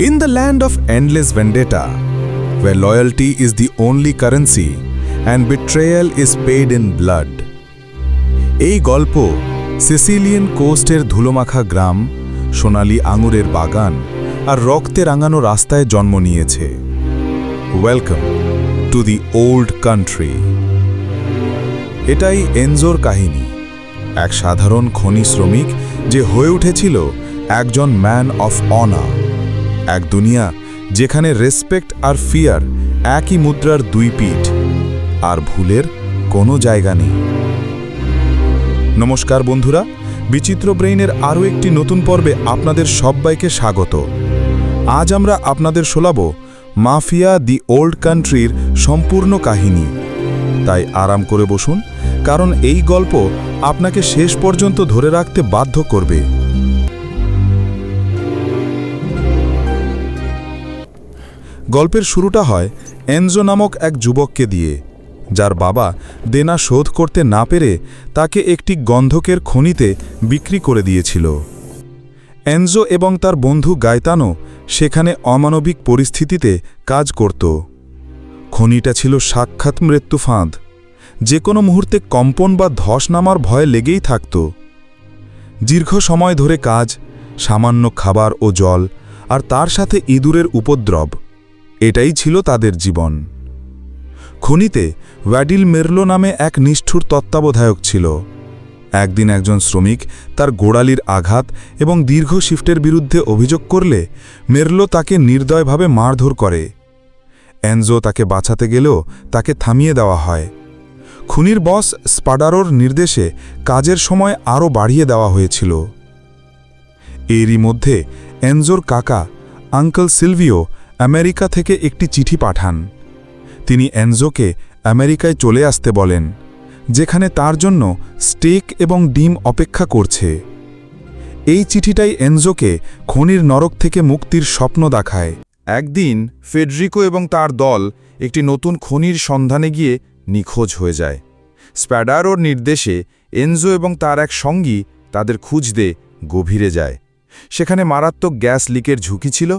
In the land of endless vendetta, where loyalty is the only currency and betrayal is paid in blood. এই গল্প Sicilian কোস্টের ধুলোমাখা গ্রাম সোনালি আঙুরের বাগান আর রক্তে রাঙানো রাস্তায় জন্ম নিয়েছে। Welcome to the old country এটাই এনজোর কাহিনী এক সাধারণ খনি শ্রমিক যে হয়ে উঠেছিল একজন ম্যান অফ অনা এক দুনিয়া যেখানে রেসপেক্ট আর ফিয়ার একই মুদ্রার দুই পিঠ, আর ভুলের কোনো জায়গা নেই। নমস্কার বন্ধুরা, বিচিত্র ব্রেইনের আরও একটি নতুন পর্বে আপনাদের সবাইকে স্বাগত। আজ আমরা আপনাদের শোনাব মাফিয়া দি ওল্ড কান্ট্রির সম্পূর্ণ কাহিনী। তাই আরাম করে বসুন, কারণ এই গল্প আপনাকে শেষ পর্যন্ত ধরে রাখতে বাধ্য করবে। গল্পের শুরুটা হয় এনজো নামক এক যুবককে দিয়ে। যার বাবা দেনা শোধ করতে না পেরে তাকে একটি গন্ধকের খনিতে বিক্রি করে দিয়েছিল। এনজো এবং তার বন্ধু গায়তানো সেখানে অমানবিক পরিস্থিতিতে কাজ করত। খনিটা ছিল সাক্ষাৎ মৃত্যু ফাঁদ। যে কোনো মুহূর্তে কম্পন বা ধস নামার ভয় লেগেই থাকত। দীর্ঘ সময় ধরে কাজ, সামান্য খাবার ও জল, আর তার সাথে ইঁদুরের উপদ্রব। এটাই ছিল তাদের জীবন। খনিতে ওয়াডিল মেরলো নামে এক নিষ্ঠুর তত্ত্বাবধায়ক ছিল। একদিন একজন শ্রমিক তার গোড়ালির আঘাত এবং দীর্ঘ শিফটের বিরুদ্ধে অভিযোগ করলে মেরলো তাকে নির্দয়ভাবে মারধর করে। এনজো তাকে বাঁচাতে গেলেও তাকে থামিয়ে দেওয়া হয়। খুনির বস স্পাডারোর নির্দেশে কাজের সময় আরও বাড়িয়ে দেওয়া হয়েছিল। এরই মধ্যে এনজোর কাকা, আঙ্কল সিলভিও আমেরিকা থেকে একটি চিঠি পাঠান। তিনি এনজোকে আমেরিকায় চলে আসতে বলেন, যেখানে তার জন্য স্টেক এবং ডিম অপেক্ষা করছে। এই চিঠিটাই এনজোকে খনির নরক থেকে মুক্তির স্বপ্ন দেখায়। একদিন ফেডরিকো এবং তার দল একটি নতুন খনির সন্ধানে গিয়ে নিখোঁজ হয়ে যায়। স্প্যাডারোর নির্দেশে এনজো এবং তার এক সঙ্গী তাদের খুঁজতে গভীরে যায়। সেখানে মারাত্মক গ্যাস লিকের ঝুঁকি ছিল।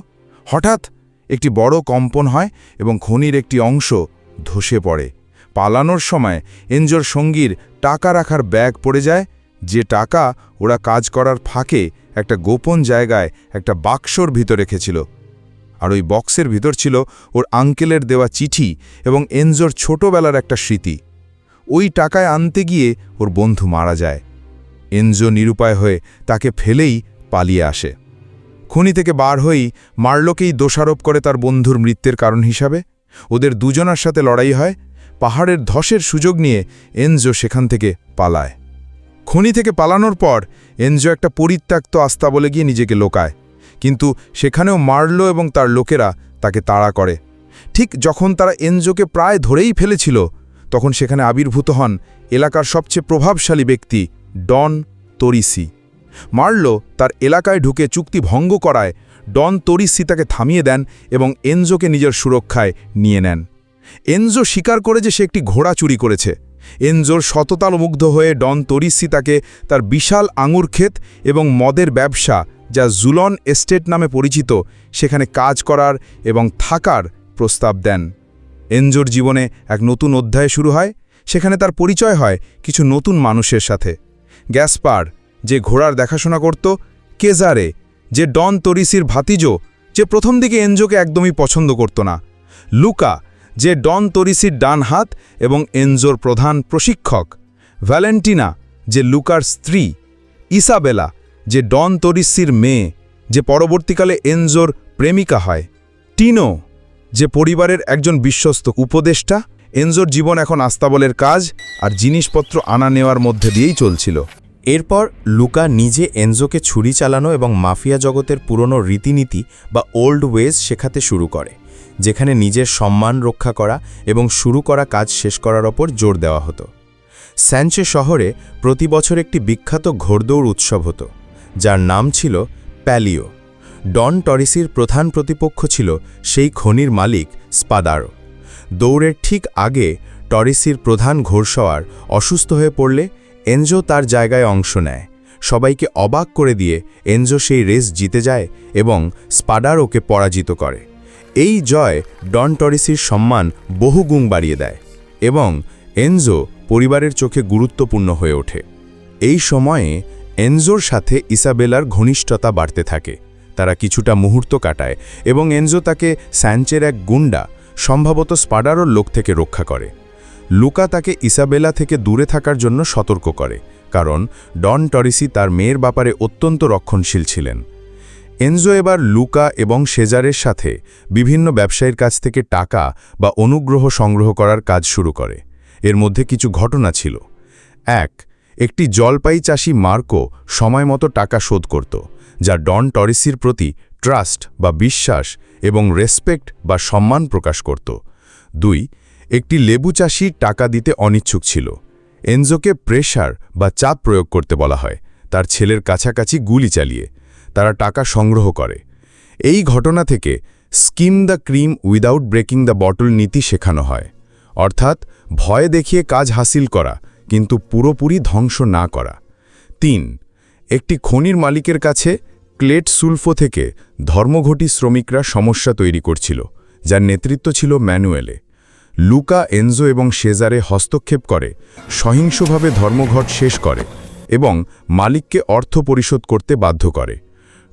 হঠাৎ একটি বড় কম্পন হয় এবং খনির একটি অংশ ধসে পড়ে। পালানোর সময় এনজোর সঙ্গীর টাকা রাখার ব্যাগ পড়ে যায়। যে টাকা ওরা কাজ করার ফাঁকে একটা গোপন জায়গায় একটা বাক্সর ভিতর রেখেছিল। আর ওই বক্সের ভিতর ছিল ওর আঙ্কেলের দেওয়া চিঠি এবং এনজোর ছোটবেলার একটা স্মৃতি। ওই টাকায় আনতে গিয়ে ওর বন্ধু মারা যায়। এনজো নিরুপায় হয়ে তাকে ফেলেই পালিয়ে আসে। খনি থেকে বার হয়েই মার্লোকেই দোষারোপ করে তার বন্ধুর মৃত্যুর কারণ হিসাবে। ওদের দুজনার সাথে লড়াই হয়, পাহাড়ের ধসের সুযোগ নিয়ে এনজো সেখান থেকে পালায়। খনি থেকে পালানোর পর এনজো একটা পরিত্যক্ত আস্থা বলে গিয়ে নিজেকে লোকায়। কিন্তু সেখানেও মার্লো এবং তার লোকেরা তাকে তাড়া করে। ঠিক যখন তারা এনজোকে প্রায় ধরেই ফেলেছিল, তখন সেখানে আবির্ভূত হন এলাকার সবচেয়ে প্রভাবশালী ব্যক্তি ডন তরিসি। মার্লো, তার এলাকায় ঢুকে চুক্তি ভঙ্গ করায় ডন তরিসি তাকে থামিয়ে দেন এবং এনজোকে নিজের সুরক্ষায় নিয়ে নেন। এনজো স্বীকার করে যে সে একটি ঘোড়া চুরি করেছে। এনজোর মুগ্ধ হয়ে ডন তরিসি তাকে তার বিশাল আঙুর ক্ষেত এবং মদের ব্যবসা, যা জুলন এস্টেট নামে পরিচিত, সেখানে কাজ করার এবং থাকার প্রস্তাব দেন। এনজোর জীবনে এক নতুন অধ্যায় শুরু হয়, সেখানে তার পরিচয় হয় কিছু নতুন মানুষের সাথে। গ্যাসপার যে ঘোড়ার দেখাশোনা করত, কেজারে, যে ডন তরিসির ভাতিজো, যে প্রথম দিকে এনজোকে একদমই পছন্দ করত না। লুকা, যে ডন তরিসির ডান হাত এবং এনজোর প্রধান প্রশিক্ষক। ভ্যালেন্টিনা, যে লুকার স্ত্রী। ইসাবেলা, যে ডন তরিসির মেয়ে, যে পরবর্তীকালে এনজোর প্রেমিকা হয়। টিনো, যে পরিবারের একজন বিশ্বস্ত উপদেষ্টা। এনজোর জীবন এখন আস্তাবলের কাজ আর জিনিসপত্র আনা নেওয়ার মধ্যে দিয়েই চলছিল। এরপর লুকা নিজে এনজোকে ছুরি চালানো এবং মাফিয়া জগতের পুরনো রীতিনীতি বা ওল্ড ওয়েজ শেখাতে শুরু করে, যেখানে নিজের সম্মান রক্ষা করা এবং শুরু করা কাজ শেষ করার ওপর জোর দেওয়া হতো। স্যানচে শহরে প্রতি বছর একটি বিখ্যাত ঘোড়দৌড় উৎসব হতো, যার নাম ছিল প্যালিও। ডন টরিসির প্রধান প্রতিপক্ষ ছিল সেই খনির মালিক স্পাদারো। দৌড়ের ঠিক আগে টরিসির প্রধান ঘোড়সওয়ার অসুস্থ হয়ে পড়লে এনজো তার জায়গায় অংশ নেয়। সবাইকে অবাক করে দিয়ে এনজো সেই রেস জিতে যায় এবং স্পাডার ওকে পরাজিত করে। এই জয় ডন টরিসির সম্মান বহুগুণ বাড়িয়ে দেয় এবং এনজো পরিবারের চোখে গুরুত্বপূর্ণ হয়ে ওঠে। এই সময়ে এনজোর সাথে ইসাবেলার ঘনিষ্ঠতা বাড়তে থাকে। তারা কিছুটা মুহূর্ত কাটায় এবং এনজো তাকে স্যাঞ্চের এক গুন্ডা, সম্ভবত স্পাডারোর লোক থেকে রক্ষা করে। লুকা তাকে ইসাবেলা থেকে দূরে থাকার জন্য সতর্ক করে, কারণ ডন টরিসি তার মেয়ের ব্যাপারে অত্যন্ত রক্ষণশীল ছিলেন। এনজো এবার লুকা এবং সেজারের সাথে বিভিন্ন ব্যবসায়ীর কাছ থেকে টাকা বা অনুগ্রহ সংগ্রহ করার কাজ শুরু করে। এর মধ্যে কিছু ঘটনা ছিল। এক, একটি জলপাই চাষি মার্কো সময়মতো টাকা শোধ করত, যা ডন টরিসির প্রতি ট্রাস্ট বা বিশ্বাস এবং রেসপেক্ট বা সম্মান প্রকাশ করত। দুই একটি লেবু চাষি টাকা দিতে অনিচ্ছুক ছিল। এনজোকে প্রেশার বা চাপ প্রয়োগ করতে বলা হয়। তার ছেলের কাছাকাছি গুলি চালিয়ে তারা টাকা সংগ্রহ করে। এই ঘটনা থেকে skim the cream without breaking the bottle নীতি শেখানো হয়। অর্থাৎ ভয় দেখিয়ে কাজ হাসিল করা, কিন্তু পুরোপুরি ধ্বংস না করা। তিন, একটি খনির মালিকের কাছে ক্লেট সুলফো থেকে ধর্মঘটি শ্রমিকরা সমস্যা তৈরি করছিল, যার নেতৃত্ব ছিল ম্যানুয়েলে। লুকা, এনজো এবং সেজারে হস্তক্ষেপ করে, সহিংসভাবে ধর্মঘট শেষ করে এবং মালিককে অর্থ পরিশোধ করতে বাধ্য করে।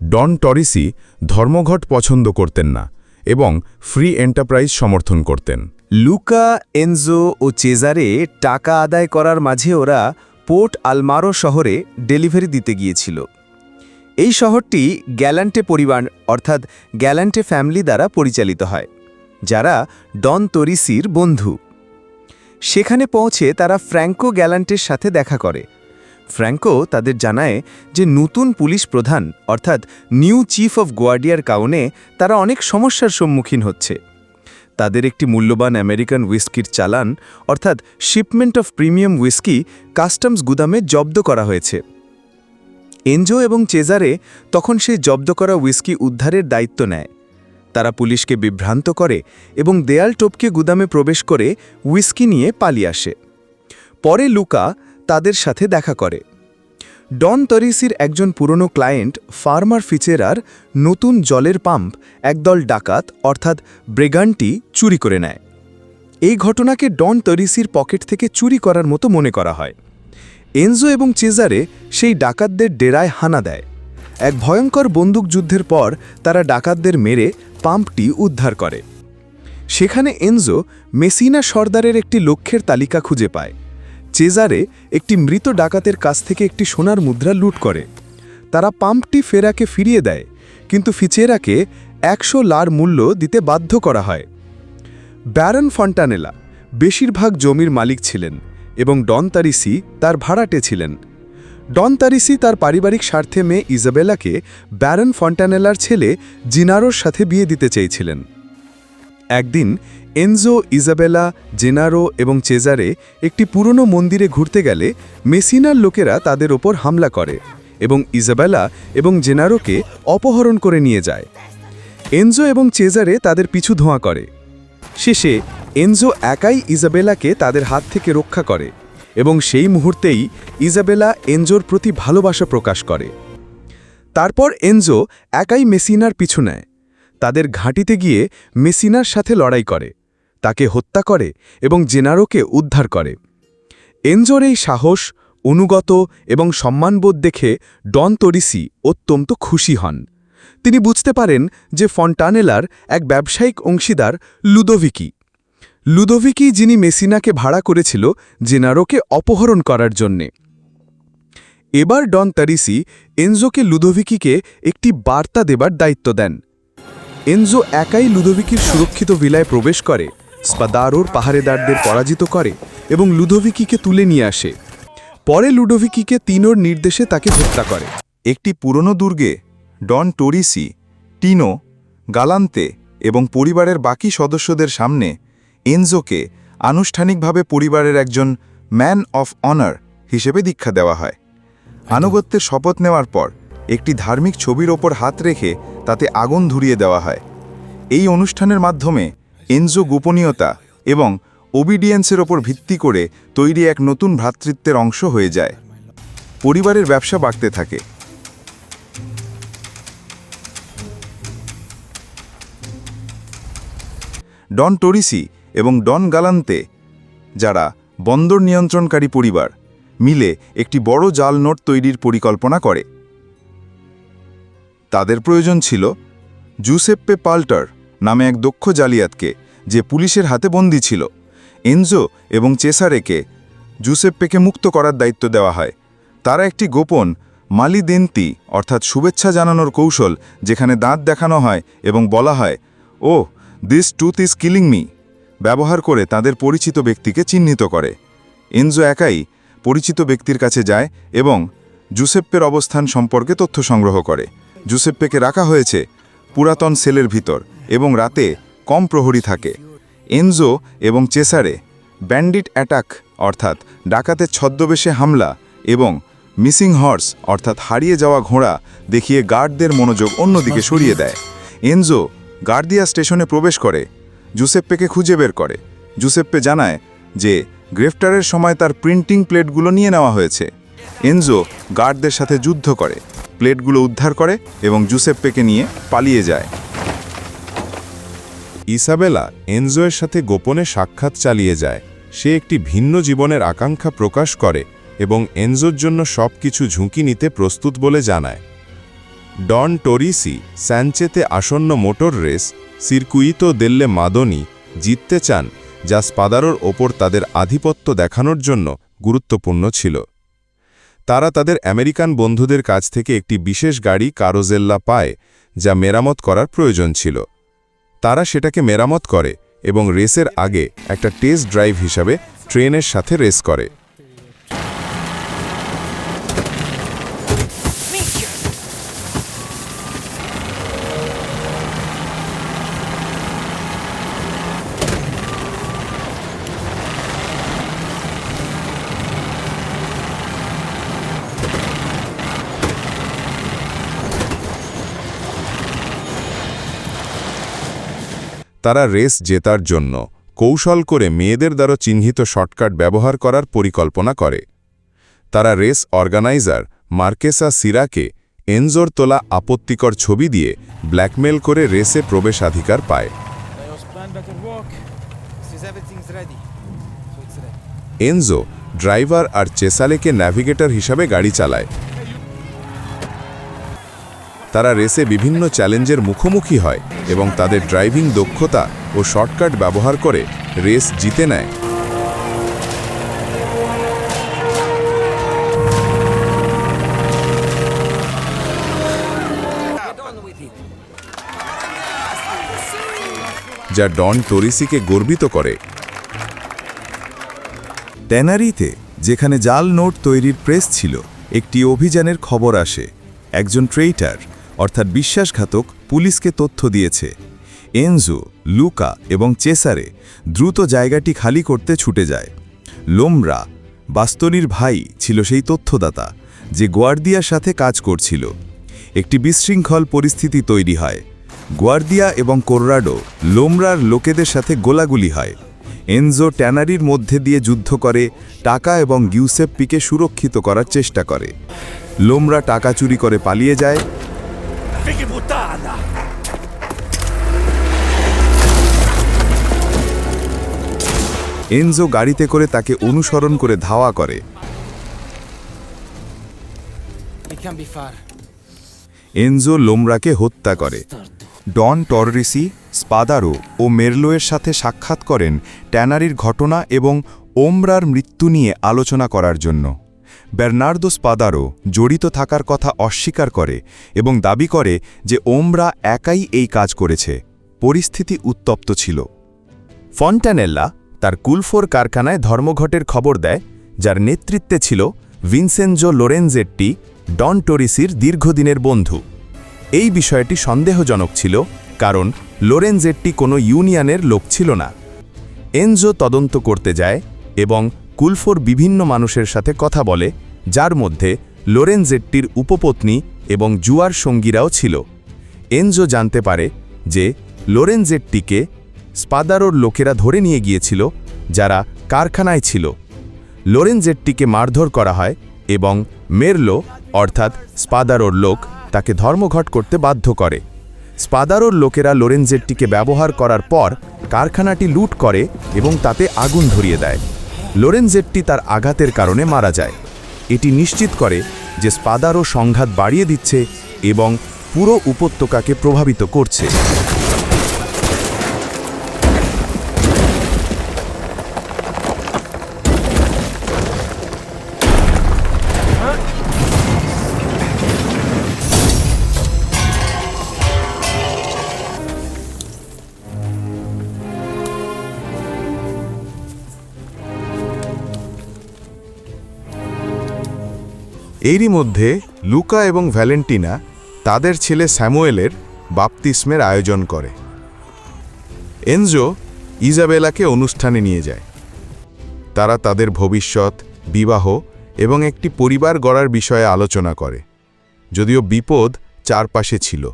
ডন টরিসি ধর্মঘট পছন্দ করতেন না এবং ফ্রি এন্টারপ্রাইজ সমর্থন করতেন। লুকা, এনজো ও চেজারে টাকা আদায় করার মাঝে ওরা পোর্ট আলমারো শহরে ডেলিভারি দিতে গিয়েছিল। এই শহরটি গ্যালান্টে পরিবার, অর্থাৎ গ্যালান্টে ফ্যামিলি দ্বারা পরিচালিত হয়। যারা ডন তরিসির বন্ধু। সেখানে পৌঁছে তারা ফ্র্যাঙ্কো গ্যালান্টের সাথে দেখা করে। ফ্র্যাঙ্কো তাদের জানায় যে নতুন পুলিশ প্রধান, অর্থাৎ নিউ চিফ অফ গোয়ার্ডিয়ার কারণে তারা অনেক সমস্যার সম্মুখীন হচ্ছে। তাদের একটি মূল্যবান আমেরিকান উইস্কির চালান, অর্থাৎ shipment of premium whisky customs গুদামে জব্দ করা হয়েছে। এনজো এবং চেজারে তখন সেই জব্দ করা উইস্কি উদ্ধারের দায়িত্ব নেয়। তারা পুলিশকে বিভ্রান্ত করে এবং দেয়াল টপকে গুদামে প্রবেশ করে উইস্কি নিয়ে পালিয়ে আসে। পরে লুকা তাদের সাথে দেখা করে। ডন তরিসির একজন পুরনো ক্লায়েন্ট, ফার্মার ফিচেরার নতুন জলের পাম্প একদল ডাকাত, অর্থাৎ ব্রেগানটি চুরি করে নেয়। এই ঘটনাকে ডন তরিসির পকেট থেকে চুরি করার মতো মনে করা হয়। এনজো এবং চেজারে সেই ডাকাতদের ডেরায় হানা দেয়। এক ভয়ঙ্কর বন্দুকযুদ্ধের পর তারা ডাকাতদের মেরে পাম্পটি উদ্ধার করে। সেখানে এনজো মেসিনা সর্দারের একটি লক্ষ্যের তালিকা খুঁজে পায়। চেজারে একটি মৃত ডাকাতের কাছ থেকে একটি সোনার মুদ্রা লুট করে। তারা পাম্পটি ফেরাকে ফিরিয়ে দেয়, কিন্তু ফিচেরাকে একশো লার মূল্য দিতে বাধ্য করা হয়। ব্যারন ফন্টানেলা বেশিরভাগ জমির মালিক ছিলেন এবং ডন তারিসি তার ভাড়াটে ছিলেন। ডন তারিসি তার পারিবারিক স্বার্থে মেয়ে ইজাবেলাকে ব্যারন ফন্টানেলার ছেলে জিনারোর সাথে বিয়ে দিতে চেয়েছিলেন। একদিন এনজো, ইজাবেলা, জেনারো এবং চেজারে একটি পুরনো মন্দিরে ঘুরতে গেলে মেসিনার লোকেরা তাদের ওপর হামলা করে এবং ইজাবেলা এবং জেনারোকে অপহরণ করে নিয়ে যায়। এনজো এবং চেজারে তাদের পিছু ধোঁয়া করে। শেষে এনজো একাই ইজাবেলাকে তাদের হাত থেকে রক্ষা করে। এবং সেই মুহূর্তেই ইজাবেলা এনজোর প্রতি ভালোবাসা প্রকাশ করে। তারপর এনজো একাই মেসিনার পিছু নেয়। তাদের ঘাঁটিতে গিয়ে মেসিনার সাথে লড়াই করে, তাকে হত্যা করে এবং জেনারোকে উদ্ধার করে। এনজোর এই সাহস, অনুগত এবং সম্মানবোধ দেখে ডন তরিসি অত্যন্ত খুশি হন। তিনি বুঝতে পারেন যে ফন্টানেলার এক ব্যবসায়িক অংশীদার লুদোভিকি লুদোভিকি যিনি মেসিনাকে ভাড়া করেছিল, জেনারোকে অপহরণ করার জন্যে। এবার ডন তারিসি এনজোকে লুদোভিকিকে একটি বার্তা দেবার দায়িত্ব দেন। এনজো একাই লুদোভিকির সুরক্ষিত ভিলায় প্রবেশ করে, স্পাদারোর পাহারেদারদের পরাজিত করে এবং লুদোভিকিকে তুলে নিয়ে আসে। পরে লুডোভিকিকে তিনোর নির্দেশে তাকে হত্যা করে। একটি পুরনো দুর্গে, ডন টোরিসি, টিনো, গালান্তে এবং পরিবারের বাকি সদস্যদের সামনে এনজোকে আনুষ্ঠানিকভাবে পরিবারের একজন ম্যান অফ অনার হিসেবে দীক্ষা দেওয়া হয়। আনুগত্যের শপথ নেওয়ার পর একটি ধার্মিক ছবির ওপর হাত রেখে তাতে আগুন ধরিয়ে দেওয়া হয়। এই অনুষ্ঠানের মাধ্যমে এনজো গোপনীয়তা এবং ওবিডিয়েন্সের ওপর ভিত্তি করে তৈরি এক নতুন ভ্রাতৃত্বের অংশ হয়ে যায়। পরিবারের ব্যবসা বাড়তে থাকে। ডন টোরিসি এবং ডন গালান্তে, যারা বন্দর নিয়ন্ত্রণকারী পরিবার, মিলে একটি বড় জাল নোট তৈরির পরিকল্পনা করে। তাদের প্রয়োজন ছিল জুসেপ্পে পাল্টার নামে এক দক্ষ জালিয়াতকে, যে পুলিশের হাতে বন্দী ছিল। এনজো এবং চেসারেকে জুসেপ্পেকে মুক্ত করার দায়িত্ব দেওয়া হয়। তারা একটি গোপন মালিদেন্তি, অর্থাৎ শুভেচ্ছা জানানোর কৌশল, যেখানে দাঁত দেখানো হয় এবং বলা হয় ও this tooth is killing me ব্যবহার করে তাদের পরিচিত ব্যক্তিকে চিহ্নিত করে। এনজো একাই পরিচিত ব্যক্তির কাছে যায় এবং জুসেপ্পের অবস্থান সম্পর্কে তথ্য সংগ্রহ করে। জুসেপ্পেকে রাখা হয়েছে পুরাতন সেলের ভিতর এবং রাতে কম প্রহরী থাকে। এনজো এবং চেসারে ব্যান্ডিট অ্যাটাক অর্থাৎ ডাকাতের ছদ্মবেশে হামলা এবং মিসিং হর্স অর্থাৎ হারিয়ে যাওয়া ঘোড়া দেখিয়ে গার্ডদের মনোযোগ অন্যদিকে সরিয়ে দেয়। এনজো গার্দিয়া স্টেশনে প্রবেশ করে জুসেপ্পেকে খুঁজে বের করে। জুসেপ্পে জানায় যে, গ্রেফতারের সময় তার প্রিন্টিং প্লেটগুলো নিয়ে নেওয়া হয়েছে। এনজো গার্ডদের সাথে যুদ্ধ করে, প্লেটগুলো উদ্ধার করে এবং জুসেপ্পেকে নিয়ে পালিয়ে যায়। ইসাবেলা এনজোয়ের সাথে গোপনে সাক্ষাৎ চালিয়ে যায়। সে একটি ভিন্ন জীবনের আকাঙ্ক্ষা প্রকাশ করে এবং এনজোর জন্য সব কিছু ঝুঁকি নিতে প্রস্তুত বলে জানায়। ডন টোরিসি স্যানচেতে আসন্ন মোটর রেস সিরকুইতো দেল্লে মাদনি জিততে চান, যা স্পাদারোর ওপর তাদের আধিপত্য দেখানোর জন্য গুরুত্বপূর্ণ ছিল। তারা তাদের আমেরিকান বন্ধুদের কাছ থেকে একটি বিশেষ গাড়ি কারোজেল্লা পায়, যা মেরামত করার প্রয়োজন ছিল। তারা সেটাকে মেরামত করে এবং রেসের আগে একটা টেস্ট ড্রাইভ হিসাবে ট্রেনের সাথে রেস করে। তারা রেস জেতার জন্য কৌশল করে মেয়েদের দ্বারা চিহ্নিত শর্টকাট ব্যবহার করার পরিকল্পনা করে তারা রেস অর্গানাইজার মার্কেসা সিরাকে এনজোর তোলা আপত্তিকর ছবি দিয়ে ব্ল্যাকমেল করে রেসে প্রবেশাধিকার পায়. এনজো ড্রাইভার আর চেসালেকে ন্যাভিগেটর হিসাবে গাড়ি চালায় তারা রেসে বিভিন্ন চ্যালেঞ্জের মুখোমুখি হয় এবং তাদের ড্রাইভিং দক্ষতা ও শর্টকাট ব্যবহার করে রেস জিতে নেয়। যা ডন টোরিসিকে গর্বিত করে। ট্যানারিতে, যেখানে জাল নোট তৈরির প্রেস ছিল, একটি অভিযানের খবর আসে। একজন ট্রেইটার। অর্থাৎ বিশ্বাসঘাতক পুলিশকে তথ্য দিয়েছে। এনজো, লুকা এবং চেসারে দ্রুত জায়গাটি খালি করতে ছুটে যায়। লোমরা, বাস্তনির ভাই, ছিল সেই তথ্যদাতা যে গোয়ার্দিয়ার সাথে কাজ করছিল। একটি বিশৃঙ্খল পরিস্থিতি তৈরি হয়। গোয়ার্দিয়া এবং কোর্রাডো লোমরার লোকেদের সাথে গোলাগুলি হয়। এনজো ট্যানারির মধ্যে দিয়ে যুদ্ধ করে, টাকা এবং গিউসেপ্পিকে সুরক্ষিত করার চেষ্টা করে। লোমরা টাকা চুরি করে পালিয়ে যায় এনজো গাড়িতে করে তাকে অনুসরণ করে ধাওয়া করে। It can be far. Enzo লোমরাকে হত্যা করে। ডন টররিসি স্পাদারো ও মেরলোয়ের সাথে সাক্ষাৎ করেন ট্যানারির ঘটনা এবং ওমরার মৃত্যু নিয়ে আলোচনা করার জন্য। বের্নার্দো স্পাদারো জড়িত থাকার কথা অস্বীকার করে এবং দাবি করে যে ওমরা একাই এই কাজ করেছে। পরিস্থিতি উত্তপ্ত ছিল। ফন্টানেল্লা তার কুলফোর কারখানায় ধর্মঘটের খবর দেয়, যার নেতৃত্বে ছিল ভিনসেনজো লোরেনজেট্টি, ডন টোরিসির দীর্ঘদিনের বন্ধু। এই বিষয়টি সন্দেহজনক ছিল, কারণ লোরেনজেট্টি কোনো ইউনিয়নের লোক ছিল না। এনজো তদন্ত করতে যায় এবং কুলফোর বিভিন্ন মানুষের সাথে কথা বলে, যার মধ্যে লোরেনজেট্টির উপপত্নী এবং জুয়ার সঙ্গীরাও ছিল। এনজো জানতে পারে যে লোরেনজেট্টিকে স্পাদারোর লোকেরা ধরে নিয়ে গিয়েছিল, যারা কারখানায় ছিল। লোরেনজেট্টিকে মারধর করা হয় এবং মেরলো, অর্থাৎ স্পাদারোর লোক, তাকে ধর্মঘট করতে বাধ্য করে। স্পাদারোর লোকেরা লোরেনজেটটিকে ব্যবহার করার পর কারখানাটি লুট করে এবং তাতে আগুন ধরিয়ে দেয়। লোরেনজেটটি তার আঘাতের কারণে মারা যায়। এটি নিশ্চিত করে যে স্পাদারও সংঘাত বাড়িয়ে দিচ্ছে এবং পুরো উপত্যকাকে প্রভাবিত করছে। এরই মধ্যে লুকা এবং ভ্যালেন্টিনা তাদের ছেলে স্যামুয়েলের বাপতিস্মের আয়োজন করে। এনজো ইজাবেলাকে অনুষ্ঠানে নিয়ে যায়। তারা তাদের ভবিষ্যৎ, বিবাহ এবং একটি পরিবার গড়ার বিষয়ে আলোচনা করে, যদিও বিপদ চারপাশে ছিল।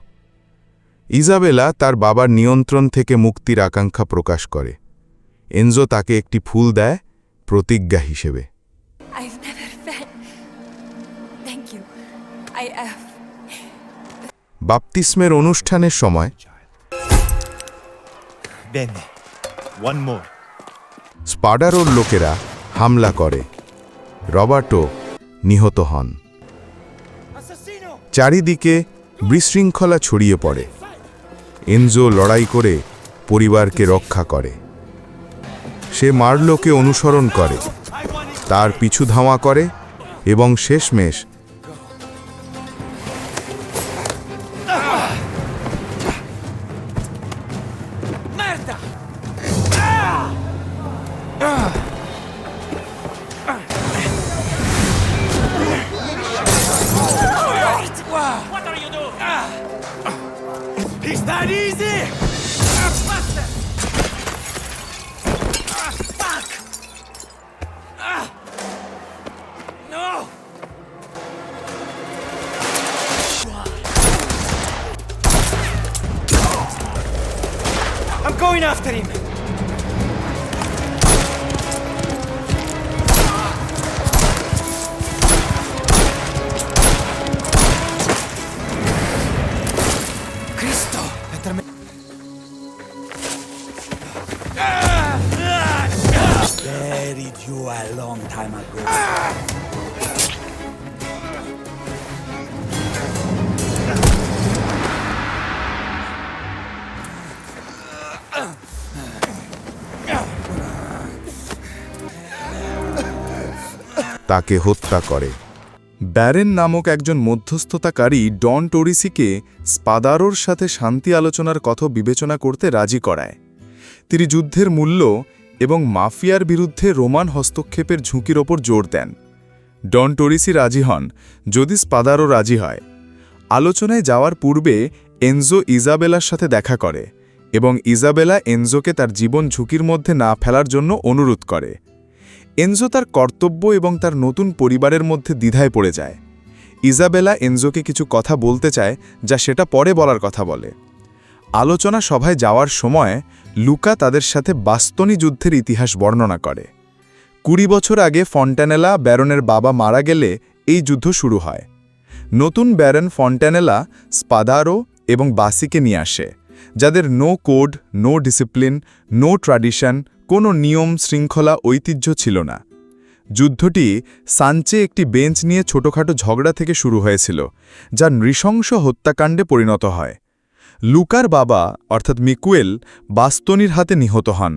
ইজাবেলা তার বাবার নিয়ন্ত্রণ থেকে মুক্তির আকাঙ্ক্ষা প্রকাশ করে। এনজো তাকে একটি ফুল দেয় প্রতিজ্ঞা হিসেবে। বাপ্তিস্মের অনুষ্ঠানের সময় Bene. স্পাডারোর লোকেরা হামলা করে। রবার্টো নিহত হন। চারিদিকে বিশৃঙ্খলা ছড়িয়ে পড়ে। এনজো লড়াই করে পরিবারকে রক্ষা করে। সে মার্লোকে অনুসরণ করে। তার পিছু ধাওয়া করে এবং শেষমেশ তাকে হত্যা করে। ব্যারেন নামক একজন মধ্যস্থতাকারী ডন টোরিসিকে স্পাদারোর সাথে শান্তি আলোচনার কথা বিবেচনা করতে রাজি করায়। তিনি যুদ্ধের মূল্য এবং মাফিয়ার বিরুদ্ধে রোমান হস্তক্ষেপের ঝুঁকির ওপর জোর দেন। ডন টোরিসি রাজি হন, যদি স্পাদারো রাজি হয়। আলোচনায় যাওয়ার পূর্বে এনজো ইজাবেলার সাথে দেখা করে এবং ইজাবেলা এনজোকে তার জীবন ঝুঁকির মধ্যে না ফেলার জন্য অনুরোধ করে। এনজো তার কর্তব্য এবং তার নতুন পরিবারের মধ্যে দ্বিধায় পড়ে যায়। ইজাবেলা এনজোকে কিছু কথা বলতে চায়, যা সেটা পরে বলার কথা বলে। আলোচনা সভায় যাওয়ার সময় লুকা তাদের সাথে বাস্তনি যুদ্ধের ইতিহাস বর্ণনা করে। কুড়ি বছর আগে ফন্টানেলা ব্যারনের বাবা মারা গেলে এই যুদ্ধ শুরু হয়। নতুন ব্যারন ফন্টানেলা স্পাদারো এবং বাসিকে নিয়ে আসে, যাদের no code no discipline no tradition কোনো নিয়ম, শৃঙ্খলা, ঐতিহ্য ছিল না। যুদ্ধটি সাঞ্চে একটি বেঞ্চ নিয়ে ছোটখাটো ঝগড়া থেকে শুরু হয়েছিল, যা নৃশংস হত্যাকাণ্ডে পরিণত হয়। লুকার বাবা, অর্থাৎ মিকুয়েল, বাস্তনির হাতে নিহত হন,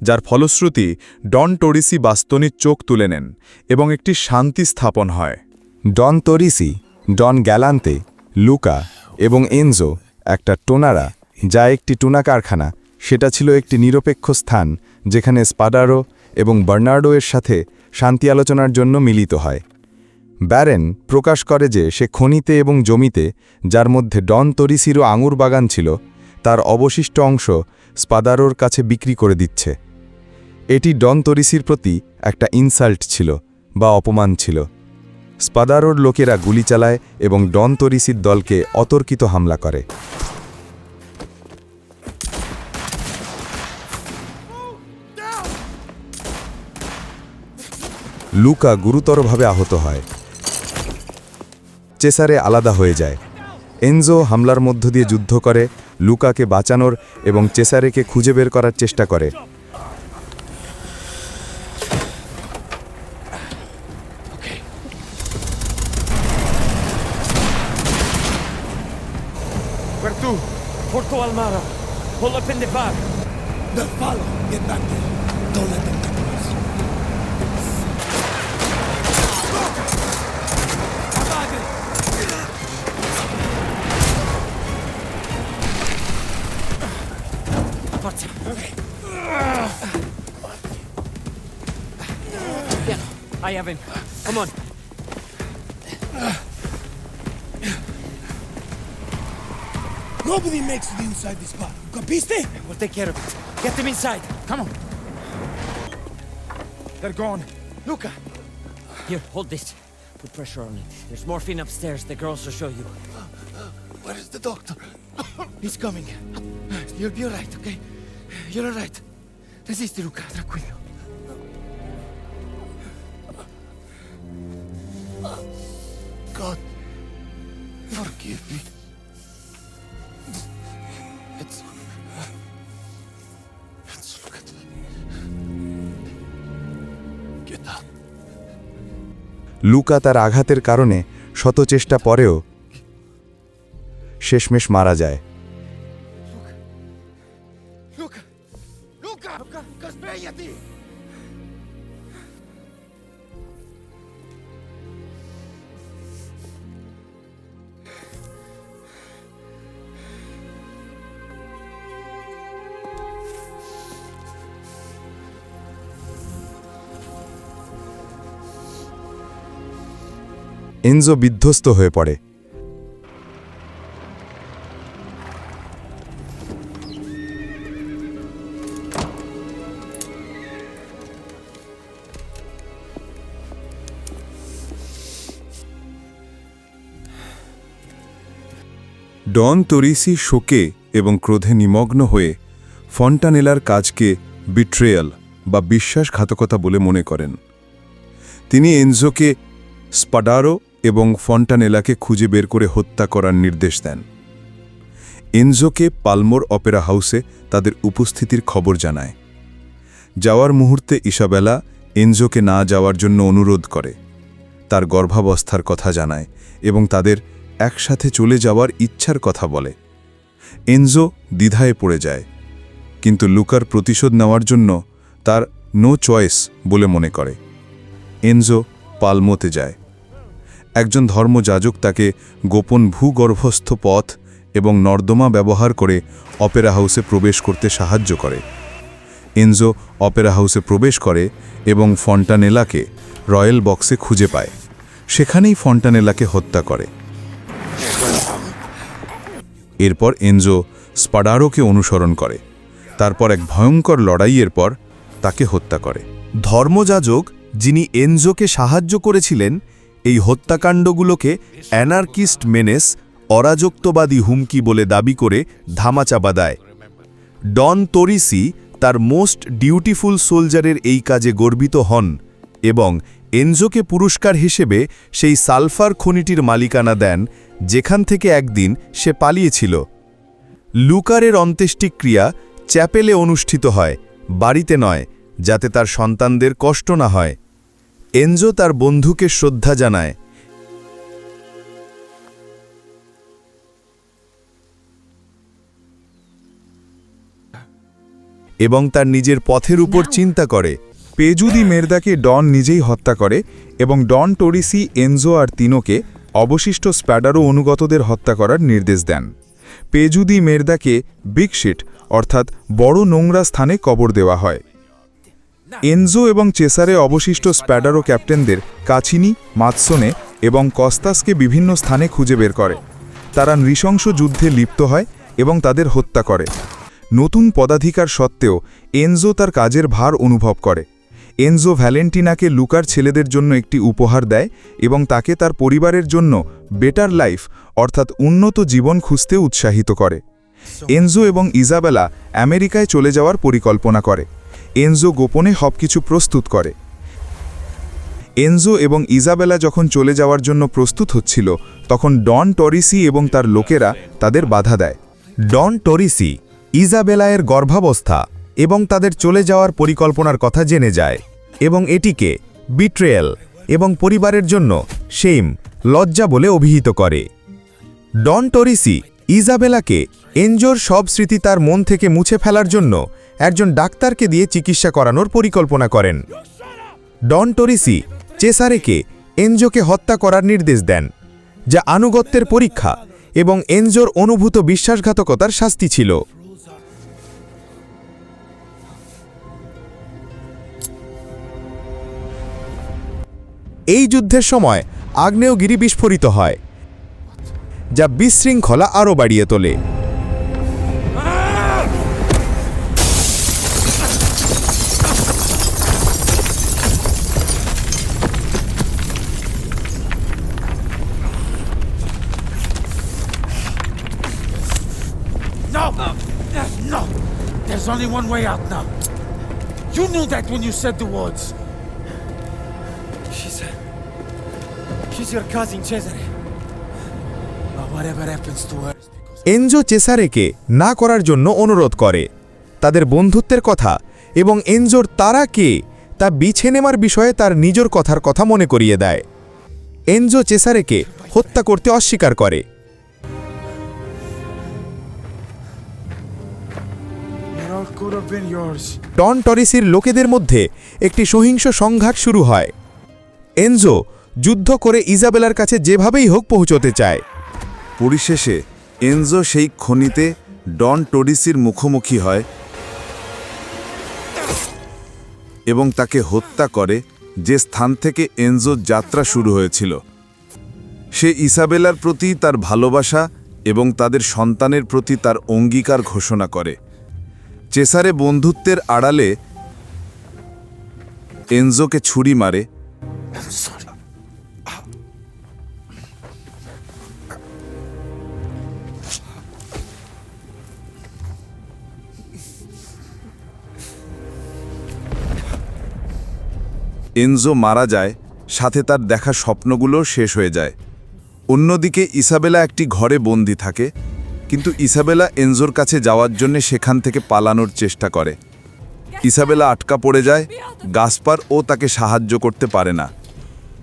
যার ফলশ্রুতি ডন টোরিসি বাস্তনির চোখ তুলে নেন এবং একটি শান্তি স্থাপন হয়। ডন তরিসি ডন গ্যালান্তে, লুকা এবং এনজো, একটা টোনারা, যা একটি টুনা কারখানা সেটা ছিল একটি নিরপেক্ষ স্থান, যেখানে স্পাডারো এবং বার্নার্ডো এর সাথে শান্তি আলোচনার জন্য মিলিত হয়। ব্যারেন প্রকাশ করে যে সে খনিতে এবং জমিতে, যার মধ্যে ডন তরিসিরও আঙুর বাগান ছিল, তার অবশিষ্ট অংশ স্পাদারোর কাছে বিক্রি করে দিচ্ছে। এটি ডন তরিসির প্রতি একটা ইনসাল্ট ছিল বা অপমান ছিল। স্পাদারোর লোকেরা গুলি চালায় এবং ডন তরিসির দলকে অতর্কিত হামলা করে। লুকা গুরুতরভাবে আহত হয় চেসারে আলাদা হয়ে যায় এনজো হামলার মধ্য দিয়ে যুদ্ধ করে লুকাকে বাঁচানোর এবং চেসারেকে খুঁজে বের করার চেষ্টা করে Hold up in the bar. The fall. Get back there. Don't let them. I have him. Come on. Nobody makes it inside this bar. Capiste? We'll take care of it. Get them inside. Come on. They're gone. Luca. Here, hold this. Put pressure on it. There's morphine upstairs. The girls will show you. Where is the doctor? He's coming. You'll be alright, okay? You're alright. Resisti, Luca. Tranquillo. Forgive me. It's... It's at Get up. Luca তার আঘাতের কারণে শত চেষ্টা পরেও শেষমেশ মারা যায় Enzo বিধ্বস্ত হয়ে পড়ে। ডন তরিসি শোকে এবং ক্রোধে নিমগ্ন হয়ে ফন্টানেলার কাজকে বিট্রেয়াল বা বিশ্বাসঘাতকতা বলে মনে করেন। তিনি এনজোকে স্পাডারো এবং ফন্টানেলাকে খুঁজে বের করে হত্যা করার নির্দেশ দেন। এনজোকে পালমোর অপেরা হাউসে তাদের উপস্থিতির খবর জানায়। যাওয়ার মুহূর্তে ইসাবেলা এনজোকে না যাওয়ার জন্য অনুরোধ করে। তার গর্ভাবস্থার কথা জানায় এবং তাদের একসাথে চলে যাওয়ার ইচ্ছার কথা বলে। এনজো দ্বিধায় পড়ে যায়, কিন্তু লুকার প্রতিশোধ নেওয়ার জন্য তার নো চয়েস বলে মনে করে। এনজো পালমোতে যায়। একজন ধর্মযাজক তাকে গোপন ভূগর্ভস্থ পথ এবং নর্দমা ব্যবহার করে অপেরা হাউসে প্রবেশ করতে সাহায্য করে। এনজো অপেরা হাউসে প্রবেশ করে এবং ফন্টানেলাকে রয়্যাল বক্সে খুঁজে পায়। সেখানেই ফন্টানেলাকে হত্যা করে। এরপর এনজো স্পাডারোকে অনুসরণ করে। তারপর এক ভয়ঙ্কর লড়াইয়ের পর তাকে হত্যা করে। ধর্মযাজক যিনি এনজোকে সাহায্য করেছিলেন এই হত্যাকাণ্ডগুলোকে অ্যানার্কিস্ট মেনেস অরাজকত্ববাদী হুমকি বলে দাবি করে ধামাচাপা দেয়। ডন তোরিসি তার মোস্ট ডিউটিফুল সোলজারের এই কাজে গর্বিত হন এবং এনজোকে পুরস্কার হিসেবে সেই সালফার খনিটির মালিকানা দেন, যেখান থেকে একদিন সে পালিয়েছিল। লুকারের অন্ত্যেষ্টিক্রিয়া চ্যাপেলে অনুষ্ঠিত হয়, বাড়িতে নয়, যাতে তার সন্তানদের কষ্ট না হয়। এনজো তার বন্ধুকে শ্রদ্ধা জানায়। এবং তার নিজের পথের উপর চিন্তা করে। পেজুদি মেরদাকে ডন নিজেই হত্যা করে এবং ডন টোরিসি এনজো আর তিনোকে অবশিষ্ট স্প্যাডারো অনুগতদের হত্যা করার নির্দেশ দেন। পেজুদি মেরদাকে বিগশিট অর্থাৎ বড় নোংরা স্থানে কবর দেওয়া হয়। এনজো এবং চেসারে অবশিষ্ট স্প্যাডারো ক্যাপ্টেনদের কাছিনি মাতসোনে এবং কস্তাসকে বিভিন্ন স্থানে খুঁজে বের করে। তারা নৃশংস যুদ্ধে লিপ্ত হয় এবং তাদের হত্যা করে। নতুন পদাধিকার সত্ত্বেও এনজো তার কাজের ভার অনুভব করে। এনজো ভ্যালেন্টিনাকে লুকার ছেলেদের জন্য একটি উপহার দেয় এবং তাকে তার পরিবারের জন্য বেটার লাইফ অর্থাৎ উন্নত জীবন খুঁজতে উৎসাহিত করে। এনজো এবং ইজাবেলা আমেরিকায় চলে যাওয়ার পরিকল্পনা করে। এনজো গোপনে সবকিছু প্রস্তুত করে। এনজো এবং ইজাবেলা যখন চলে যাওয়ার জন্য প্রস্তুত হচ্ছিল, তখন ডন টরিসি এবং তার লোকেরা তাদের বাধা দেয়। ডন টরিসি, ইজাবেলায়ের গর্ভাবস্থা এবং তাদের চলে যাওয়ার পরিকল্পনার কথা জেনে যায় এবং এটিকে বিট্রেয়াল এবং পরিবারের জন্য শেম লজ্জা বলে অভিহিত করে। ডন টরিসি, ইজাবেলাকে এনজোর সব স্মৃতি তার মন থেকে মুছে ফেলার জন্য একজন ডাক্তারকে দিয়ে চিকিৎসা করানোর পরিকল্পনা করেন। ডন টরিসি চেসারেকে এনজোকে হত্যা করার নির্দেশ দেন, যা আনুগত্যের পরীক্ষা এবং এনজোর অনুভূত বিশ্বাসঘাতকতার শাস্তি ছিল। এই যুদ্ধের সময় আগ্নেয়গিরি বিস্ফোরিত হয়, যা বিশৃঙ্খলা আরও বাড়িয়ে তোলে। Only one way out now. You knew that when you said the words. She's. She's your cousin, Cesare. But whatever happens to her. Enzo চেসারেকে না করার জন্য অনুরোধ করে তাদের বন্ধুত্বের কথা এবং এনজোর তারা কে তা বিছে নেওয়ার বিষয়ে তার নিজের কথার কথা মনে করিয়ে দেয় এনজো চেসারেকে হত্যা করতে অস্বীকার করে টন টরিসির লোকেদের মধ্যে একটি সহিংস সংঘাত শুরু হয়। এনজো যুদ্ধ করে ইজাবেলার কাছে যেভাবেই হোক পৌঁছতে চায়। পরিশেষে এনজো সেই খনিতে ডন টরিসির মুখোমুখি হয় এবং তাকে হত্যা করে যে স্থান থেকে এনজোর যাত্রা শুরু হয়েছিল। সে ইসাবেলার প্রতি তার ভালোবাসা এবং তাদের সন্তানের প্রতি তার অঙ্গীকার ঘোষণা করে। চেসারে বন্ধুত্বের আড়ালে এনজোকে ছুরি মারে। এনজো মারা যায়, সাথে তার দেখা স্বপ্নগুলো শেষ হয়ে যায়। অন্যদিকে ইসাবেলা একটি ঘরে বন্দি থাকে। কিন্তু ইসাবেলা এনজোর কাছে যাওয়ার জন্য সেখান থেকে পালানোর চেষ্টা করে। ইসাবেলা আটকা পড়ে যায়, গাসপার ও তাকে সাহায্য করতে পারে না।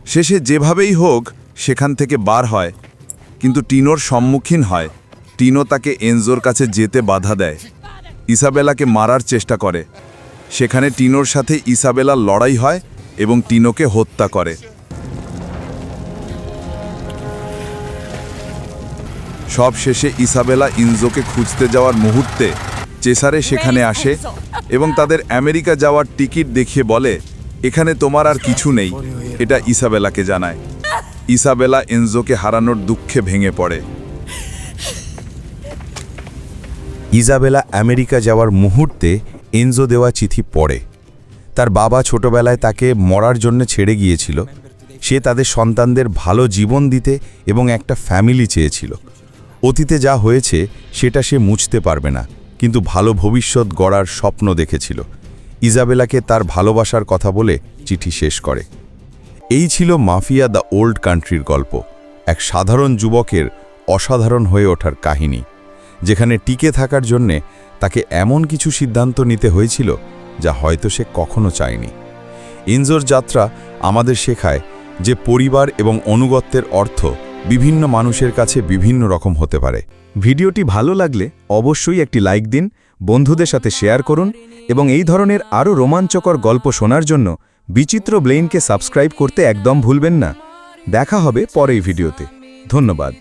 শেষে যেভাবেই হোক, সেখান থেকে বার হয়। কিন্তু টিনোর সম্মুখীন হয়। টিনো তাকে এনজোর কাছে যেতে বাধা দেয়। ইসাবেলাকে মারার চেষ্টা করে। সেখানে টিনোর সাথে ইসাবেলার লড়াই হয় এবং টিনোকে হত্যা করে। সব শেষে ইসাবেলা ইনজোকে খুঁজতে যাওয়ার মুহূর্তে চেসারে সেখানে আসে এবং তাদের আমেরিকা যাওয়ার টিকিট দেখিয়ে বলে, এখানে তোমার আর কিছু নেই। এটা ইসাবেলাকে জানায়। ইসাবেলা এনজোকে হারানোর দুঃখে ভেঙে পড়ে। ইজাবেলা আমেরিকা যাওয়ার মুহূর্তে এনজো দেওয়া চিঠি পড়ে। তার বাবা ছোটবেলায় তাকে মরার জন্য ছেড়ে গিয়েছিল। সে তাদের সন্তানদের ভালো জীবন দিতে এবং একটা ফ্যামিলি চেয়েছিল। অতীতে যা হয়েছে, সেটা সে মুছতে পারবে না। কিন্তু ভালো ভবিষ্যৎ গড়ার স্বপ্ন দেখেছিল। ইজাবেলাকে তার ভালোবাসার কথা বলে চিঠি শেষ করে। এই ছিল মাফিয়া দ্য ওল্ড কান্ট্রির গল্প, এক সাধারণ যুবকের অসাধারণ হয়ে ওঠার কাহিনী, যেখানে টিকে থাকার জন্যে তাকে এমন কিছু সিদ্ধান্ত নিতে হয়েছিল যা হয়তো সে কখনো চায়নি। ইনজোর যাত্রা আমাদের শেখায় যে পরিবার এবং অনুগত্যের অর্থ বিভিন্ন মানুষের কাছে বিভিন্ন রকম হতে পারে। ভিডিওটি ভালো লাগলে অবশ্যই একটি লাইক দিন, বন্ধুদের সাথে শেয়ার করুন এবং এই ধরনের আরও রোমাঞ্চকর গল্প শোনার জন্য বিচিত্র ব্লেইনকে সাবস্ক্রাইব করতে একদম ভুলবেন না। দেখা হবে পরেই ভিডিওতে। ধন্যবাদ।